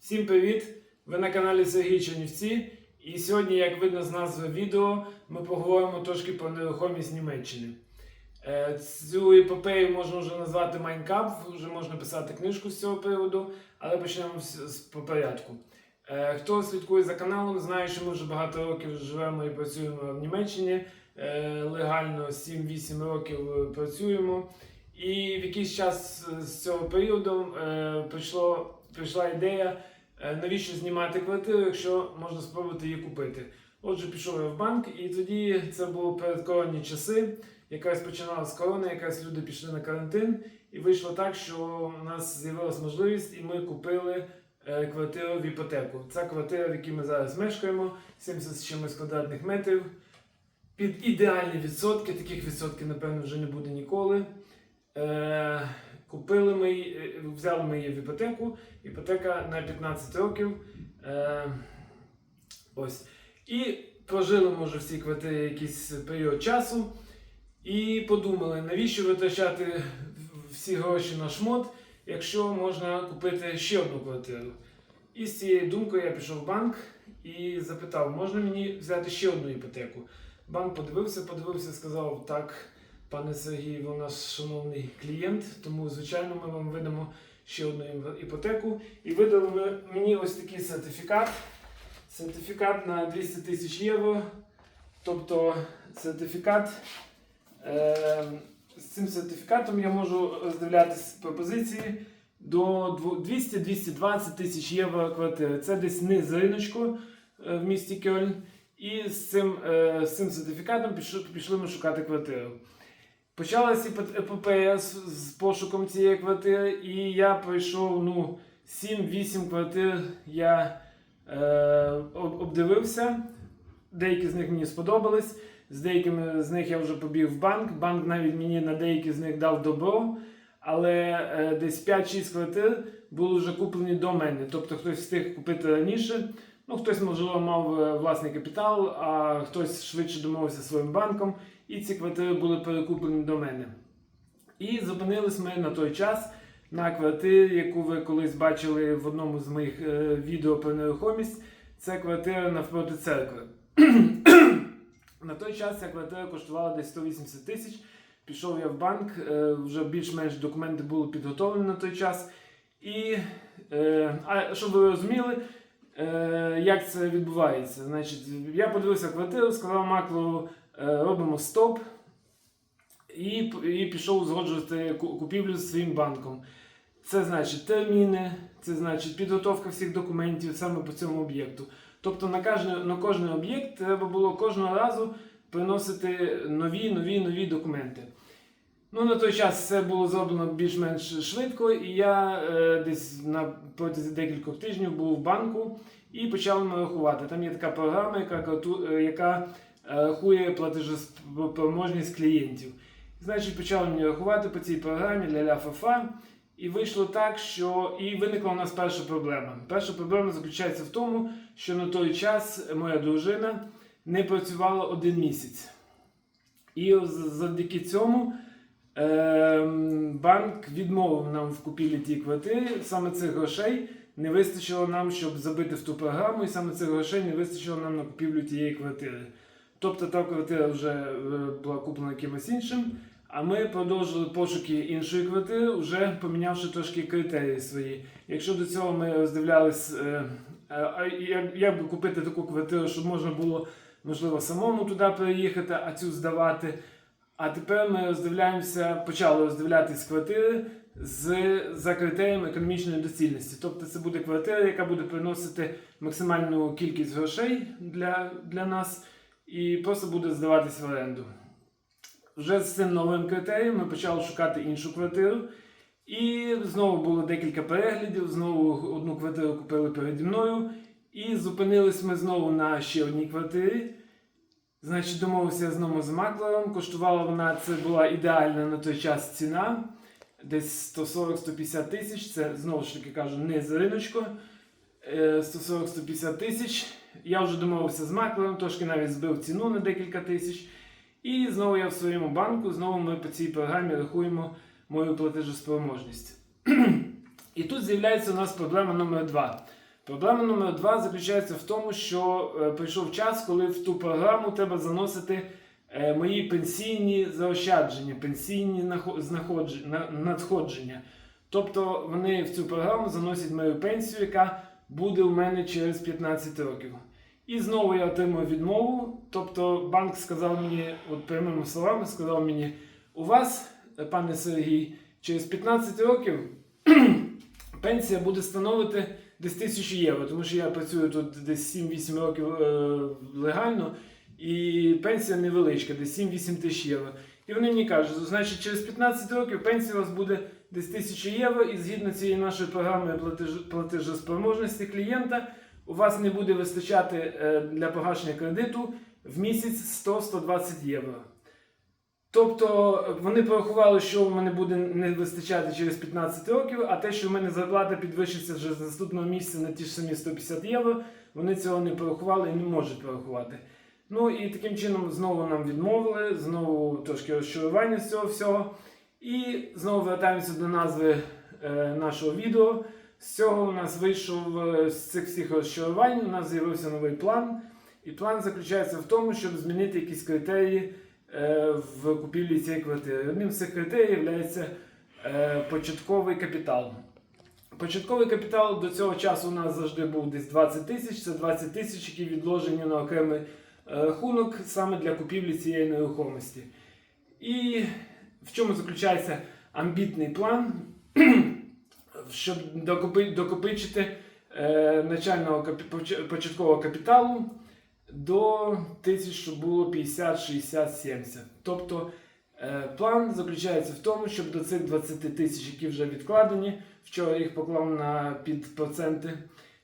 Всім привіт! Ви на каналі Сергій Чернівці. І сьогодні, як видно з назви відео, ми поговоримо трошки про нерухомість Німеччини. Е, Цю епопею можна вже назвати Майнкап, вже можна писати книжку з цього приводу, але почнемо по порядку. Е, Хто слідкує за каналом, знає, що ми вже багато років живемо і працюємо в Німеччині. Е, Легально 7-8 років працюємо. І в якийсь час з цього періоду прийшло, прийшла ідея, е, навіщо знімати квартиру, якщо можна спробувати її купити. Отже, пішов я в банк, і тоді це було передкоронні часи. Якраз починалась корона, якраз люди пішли на карантин, і вийшло так, що у нас з'явилася можливість, і ми купили е, квартиру в іпотеку. Ця квартира, в якій ми зараз мешкаємо, 70 з чимось квадратних метрів. Під ідеальні відсотки, таких відсотків, напевно, вже не буде ніколи. Е, купили ми, її- е, взяли ми її в іпотеку. Іпотека на 15 років. Е, ось. І прожили, може, в цій якийсь період часу. І подумали, навіщо витрачати всі гроші на шмот, якщо можна купити ще одну квартиру. І з цією думкою я пішов в банк і запитав, можна мені взяти ще одну іпотеку. Банк подивився, подивився, сказав, так, пане Сергій, ви нас шановний клієнт, тому, звичайно, ми вам видамо ще одну іпотеку. І видали мені ось такий сертифікат. Сертифікат на 200 тисяч євро. Тобто сертифікат. Е, з цим сертифікатом я можу роздивлятися пропозиції до 200-220 тисяч євро квартири. Це десь низ риночку е, в місті Кьольн. І з цим, е, з цим сертифікатом пішли ми шукати квартиру. Почалася епо- епопея з, з пошуком цієї квартири, і я пройшов ну, 7-8 квартир. Я е, обдивився. Деякі з них мені сподобались. З деякими з них я вже побіг в банк. Банк навіть мені на деякі з них дав добро. Але е, десь 5-6 квартир були вже куплені до мене. Тобто хтось встиг купити раніше. Ну, хтось, можливо, мав е, власний капітал, а хтось швидше домовився зі своїм банком, і ці квартири були перекуплені до мене. І зупинились ми на той час на квартирі, яку ви колись бачили в одному з моїх е, відео про нерухомість. Це квартира навпроти церкви. на той час ця квартира коштувала десь 180 тисяч. Пішов я в банк, е, вже більш-менш документи були підготовлені на той час. І, е, а щоб ви розуміли, Е, як це відбувається? Значить, я подивився квартиру, сказав маклеру, е, робимо стоп. І, і пішов узгоджувати купівлю з своїм банком. Це значить терміни, це значить підготовка всіх документів саме по цьому об'єкту. Тобто на кожен, на кожен об'єкт треба було кожного разу приносити нові, нові, нові документи. Ну, на той час це було зроблено більш-менш швидко, і я е, десь на протязі декількох тижнів був в банку і почав ми рахувати. Там є така програма, яка, е, яка е, рахує платежоспроможність клієнтів. Значить, почали мені рахувати по цій програмі ля-ля фа І вийшло так, що і виникла у нас перша проблема. Перша проблема заключається в тому, що на той час моя дружина не працювала один місяць. І завдяки цьому банк відмовив нам в купівлі тієї квартири. Саме цих грошей не вистачило нам, щоб забити в ту програму, і саме цих грошей не вистачило нам на купівлю тієї квартири. Тобто та квартира вже е, була куплена кимось іншим, а ми продовжили пошуки іншої квартири, вже помінявши трошки критерії свої. Якщо до цього ми роздивлялись, е, е, як би купити таку квартиру, щоб можна було, можливо, самому туди переїхати, а цю здавати. А тепер ми роздивляємося, почали роздивлятись квартири з за критерієм економічної доцільності. Тобто це буде квартира, яка буде приносити максимальну кількість грошей для, для нас і просто буде здаватись в оренду. Вже з цим новим критерієм ми почали шукати іншу квартиру. І знову було декілька переглядів, знову одну квартиру купили переді мною. І зупинились ми знову на ще одній квартирі. Значить, домовився знову з маклером. Коштувала вона, це була ідеальна на той час ціна. Десь 140-150 тисяч. Це знову ж таки кажу, не з риночку. Е, 140-150 тисяч. Я вже домовився з маклером, трошки навіть збив ціну на декілька тисяч. І знову я в своєму банку, знову ми по цій програмі рахуємо мою платежоспроможність. І тут з'являється у нас проблема номер два. Проблема номер два заключається в тому, що е, прийшов час, коли в ту програму треба заносити е, мої пенсійні заощадження, пенсійні надходження. Тобто вони в цю програму заносять мою пенсію, яка буде у мене через 15 років. І знову я отримую відмову. Тобто банк сказав мені, от прямими словами, сказав мені, у вас, е, пане Сергій, через 15 років пенсія буде становити десь 1000 євро, тому що я працюю тут десь 7-8 років е, легально, і пенсія невеличка, десь 7-8 тисяч євро. І вони мені кажуть, значить, через 15 років пенсія у вас буде десь 1000 євро, і згідно цієї нашої програми платеж, платежоспроможності клієнта, у вас не буде вистачати е, для погашення кредиту в місяць 100-120 євро. Тобто вони порахували, що в мене буде не вистачати через 15 років, а те, що в мене зарплата підвищиться вже з наступного місяця на ті ж самі 150 євро, вони цього не порахували і не можуть порахувати. Ну і таким чином знову нам відмовили, знову трошки розчарування з цього всього. І знову вертаємося до назви е, нашого відео. З цього у нас вийшов е, з цих всіх розчарувань, у нас з'явився новий план. І план заключається в тому, щоб змінити якісь критерії в купівлі цієї квартири. Одним з цих критеріїв є е, початковий капітал. Початковий капітал до цього часу у нас завжди був десь 20 тисяч. Це 20 тисяч, які відложені на окремий е, рахунок саме для купівлі цієї нерухомості. І в чому заключається амбітний план, щоб докопичити е, начального початкового капіталу до тисяч, щоб було 50, 60, 70. Тобто е, план заключається в тому, щоб до цих 20 тисяч, які вже відкладені, вчора їх поклав на під проценти.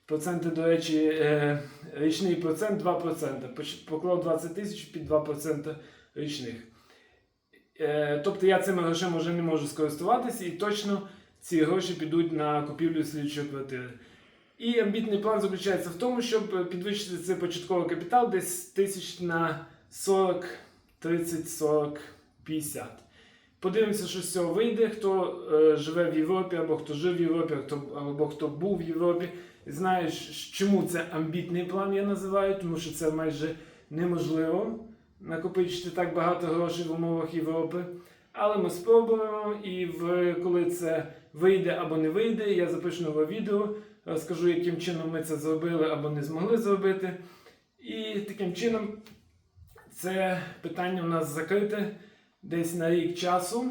Проценти, до речі, е, річний процент 2%. Поклав 20 тисяч під 2% річних. Е, Тобто я цими грошима вже не можу скористуватися, і точно ці гроші підуть на купівлю слідчої квартири. І амбітний план заключається в тому, щоб підвищити цей початковий капітал десь тисяч на 40, 30, 40, 50. Подивимося, що з цього вийде. Хто е, живе в Європі, або хто жив в Європі, хто, або хто був в Європі, знає, чому це амбітний план я називаю, тому що це майже неможливо накопичити так багато грошей в умовах Європи. Але ми спробуємо, і в, коли це вийде або не вийде, я запишу нове відео, розкажу, яким чином ми це зробили або не змогли зробити. І таким чином це питання у нас закрите десь на рік часу.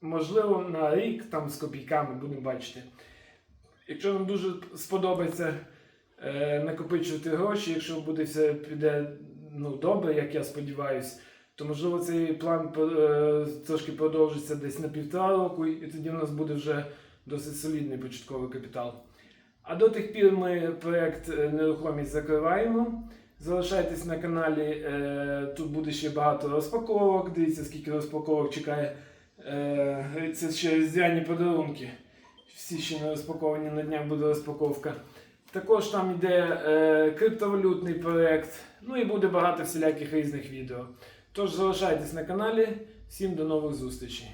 Можливо, на рік там з копійками будемо бачити. Якщо нам дуже сподобається е, накопичувати гроші, якщо буде все піде ну, добре, як я сподіваюся, то можливо цей план е, трошки продовжиться десь на півтора року, і тоді в нас буде вже досить солідний початковий капітал. А до тих пір ми проєкт е, нерухомість закриваємо. Залишайтесь на каналі, е, тут буде ще багато розпаковок. Дивіться, скільки розпаковок чекає. Е, це ще різдвяні подарунки. Всі ще не розпаковані на днях буде розпаковка. Також там йде криптовалютний проєкт. Ну і буде багато всіляких різних відео. Тож залишайтесь на каналі. Всім до нових зустрічей.